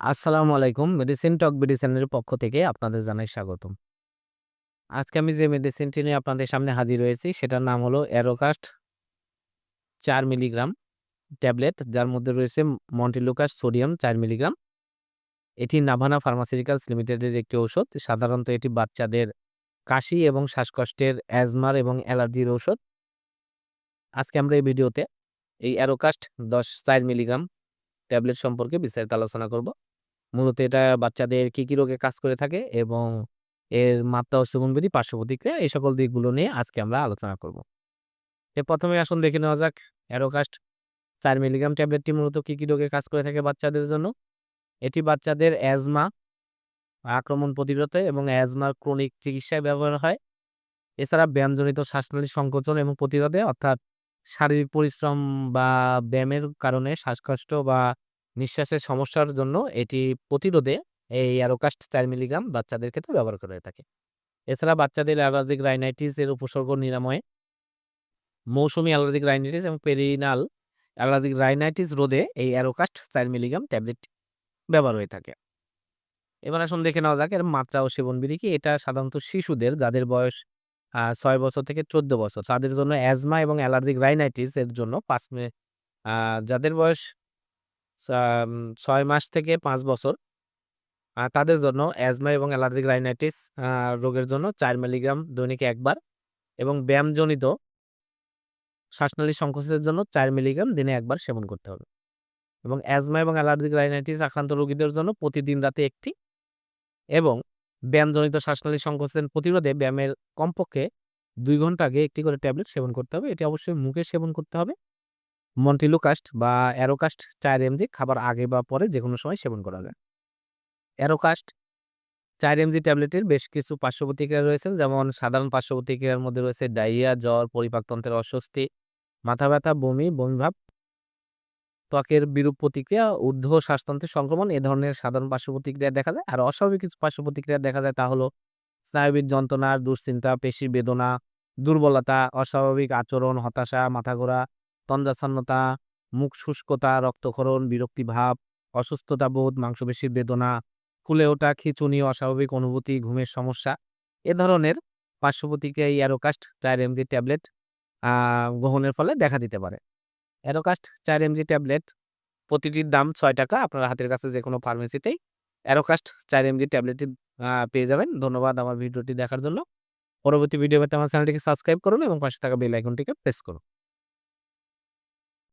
আসসালামু আলাইকুম। মেডিসিন টক মেডিসিনের পক্ষ থেকে আপনাদের জানাই স্বাগতম। আজকে আমি যে মেডিসিনটি নিয়ে আপনাদের সামনে হাজির হয়েছি, সেটার নাম হলো অ্যারোকাস্ট চার মিলিগ্রাম ট্যাবলেট যার মধ্যে রয়েছে মন্টিলুকাস সোডিয়াম চার মিলিগ্রাম। এটি নাভানা ফার্মাসিউটিক্যালস লিমিটেডের একটি ঔষধ। সাধারণত এটি বাচ্চাদের কাশি এবং শ্বাসকষ্টের অ্যাজমার এবং অ্যালার্জির ঔষধ। আজকে আমরা এই ভিডিওতে এই অ্যারোকাস্ট দশ চার মিলিগ্রাম ট্যাবলেট সম্পর্কে বিস্তারিত আলোচনা করব। মূলত এটা বাচ্চাদের কি, কি রোগে কাজ করে থাকে এবং এর মাত্রা ও সেবনবিধি, পার্শ্ব প্রতিক্রিয়া এই সকল দিকগুলো নিয়ে আজকে আমরা আলোচনা করব। এ প্রথমে আসুন দেখে নেওয়া যাক অ্যারোকাস্ট চার মিলিগ্রাম ট্যাবলেটটি মূলত কি, কি রোগে কাজ করে থাকে বাচ্চাদের জন্য। এটি বাচ্চাদের অ্যাজমা আক্রমণ প্রতিরোধে এবং অ্যাজমার ক্রনিক চিকিৎসায় ব্যবহার হয়। এছাড়া ব্যায়ামজনিত শ্বাসনালী সংকোচন এবং প্রতিরোধে অর্থাৎ শারীরিক পরিশ্রম বা ব্যায়ামের কারণে শ্বাসকষ্ট বা নিঃশ্বাসের সমস্যার জন্য এটি প্রতিরোধে এই অ্যারোকাস্ট ৪ মিলিগ্রাম বাচ্চাদের ক্ষেত্রে ব্যবহার করে থাকে। এছাড়া বাচ্চাদের অ্যালার্জিক রাইনাইটিস এর উপসর্গ নিরাময়ে, মৌসুমী অ্যালার্জিক রাইনাইটিস এবং পেরিনাল অ্যালার্জিক রাইনাইটিস রোধে এই অ্যারোকাস্ট ৪ মিলিগ্রাম ট্যাবলেট ব্যবহার হয়ে থাকে। এবার আসুন দেখে নেওয়া যাক এর মাত্রা ও সেবন সেবনবিধি কি। এটা সাধারণত শিশুদের যাদের বয়স ছয় বছর থেকে ১৪ বছর, তাদের জন্য অ্যাজমা এবং অ্যালার্জিক রাইনাইটিস এর জন্য পাঁচ যাদের বয়স ৬ মাস থেকে পাঁচ বছর তাদের জন্য অ্যাজমা এবং অ্যালার্জিক রাইনাইটিস রোগের জন্য চার মিলিগ্রাম দৈনিক একবার এবং ব্যায়ামজনিত শ্বাসনালী সংকোচনের জন্য চার মিলিগ্রাম দিনে একবার সেবন করতে হবে। এবং অ্যাজমা এবং অ্যালার্জিক রাইনাইটিস আক্রান্ত রোগীদের জন্য প্রতিদিন রাতে একটি এবং ব্যায়ামজনিত শ্বাসনালী সংকোচন প্রতিরোধে ব্যায়ামের কমপক্ষে দুই ঘণ্টা আগে একটি করে ট্যাবলেট সেবন করতে হবে। এটি অবশ্যই মুখে সেবন করতে হবে। মন্টিলুকাস্ট বা অ্যারোকাস্ট ৪ এমজি খাবার আগে বা পরে যে কোনো সময় সেবন করা যায়। অ্যারোকাস্ট চার এমজি ট্যাবলেটের বেশ কিছু পার্শ্ব প্রতিক্রিয়া রয়েছে যেমন সাধারণ পার্শ্ব প্রতিক্রিয়ার মধ্যে রয়েছে ডায়রিয়া, জ্বর, পরিপাকতন্ত্রের অস্বস্তি, মাথা ব্যথা, বমি, বমিভাব, ত্বকের বিরূপ প্রতিক্রিয়া, ঊর্ধ্ব শ্বাসতন্ত্রের সংক্রমণ এ ধরনের সাধারণ পার্শ্ব প্রতিক্রিয়া দেখা যায়। আর অস্বাভাবিক কিছু পার্শ্ব প্রতিক্রিয়া দেখা যায় তা হলো স্নায়বিক যন্ত্রণা, দুশ্চিন্তা, পেশির বেদনা, দুর্বলতা, অস্বাভাবিক আচরণ, হতাশা, মাথা ঘোরা, তন্দ্রাচ্ছন্নতা, মুখ শুষ্কতা, রক্তক্ষরণ, বিরক্তিভাব, অসুস্থতা বোধ, মাংসপেশির বেদনা, ফুলে ওঠা, খিচুনি অস্বাভাবিক অনুভূতি, ঘুমের সমস্যা এ ধরনের পার্শ্ব প্রতিক্রিয়া এই অ্যারোকাস্ট চার এমজি ট্যাবলেট গ্রহণের ফলে দেখা দিতে পারে। অ্যারোকাস্ট ৪ এমজি ট্যাবলেট প্রতিটির দাম ছয় টাকা আপনার হাতের কাছে যে কোনো ফার্মেসিতেই অ্যারোকাস্ট ৪ এমজি ট্যাবলেটটি পেয়ে যাবেন। ধন্যবাদ আমার ভিডিওটি দেখার জন্য। পরবর্তী ভিডিও পেতে আমার চ্যানেলটিকে সাবস্ক্রাইব করুন এবং পাশে থাকা বেল আইকনটিকে প্রেস করুন।